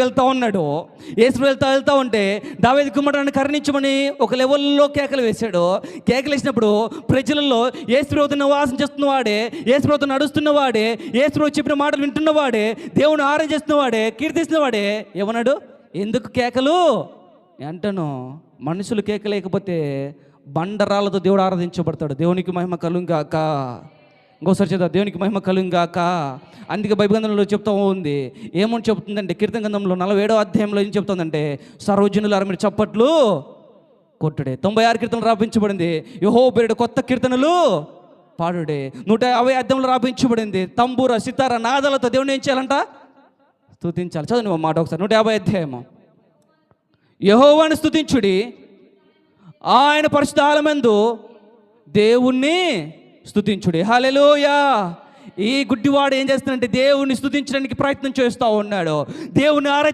వెళ్తా ఉన్నాడు. యేసు వెళ్తా వెళ్తా ఉంటే దావేది కుమారుడు కరుణించమని ఒక లెవెల్లో కేకలు వేశాడు. కేకలు వేసినప్పుడు ప్రజలలో ఏసుప్రభుత్వం నివాసం చేస్తున్నవాడే ఏసుప్రభుత్వం నడుస్తున్నవాడే ఏసుప్రభు చెప్పిన మాటలు వింటున్నవాడే దేవుని ఆరాధన చేస్తున్నవాడే కీర్తిస్తున్నవాడే ఏమన్నాడు? ఎందుకు కేకలు? అంటాను మనుషులు కేకలేకపోతే బండరాలతో దేవుడు ఆరాధించబడతాడు. దేవునికి మహిమ కలుంగాక ఇంకోసారి చేద్దాం దేవునికి మహిమ కలుంగాక అందుకే బైబిల్ చెప్తూ ఉంది. ఏమని చెప్తుందంటే కీర్తన గంధంలో నలభై ఏడో అధ్యాయంలో ఏం చెప్తుందంటే సర్వజనులు మీరు చప్పట్లు కొట్టుడే. తొంభై ఆరు కీర్తనలు రాపించబడింది. యహో పేరుడు కొత్త కీర్తనలు పాడుడే. నూట యాభై అర్థంలో రాపించబడింది. తంబూర సితార నాదాలతో దేవుని ఏం చేయాలంట? స్తుతించాలి. చదువు మాట ఒకసారి. నూట యాభై అధ్యాయము. యహోవాని స్తుతించుడి. ఆయన పరిశుద్ధాలమందు దేవుణ్ణి స్తుతించుడి. హలెలోయా ఈ గుడ్డివాడు ఏం చేస్తున్నాడంటే దేవుణ్ణి స్థుతించడానికి ప్రయత్నం చేస్తూ ఉన్నాడు. దేవుని ఆరా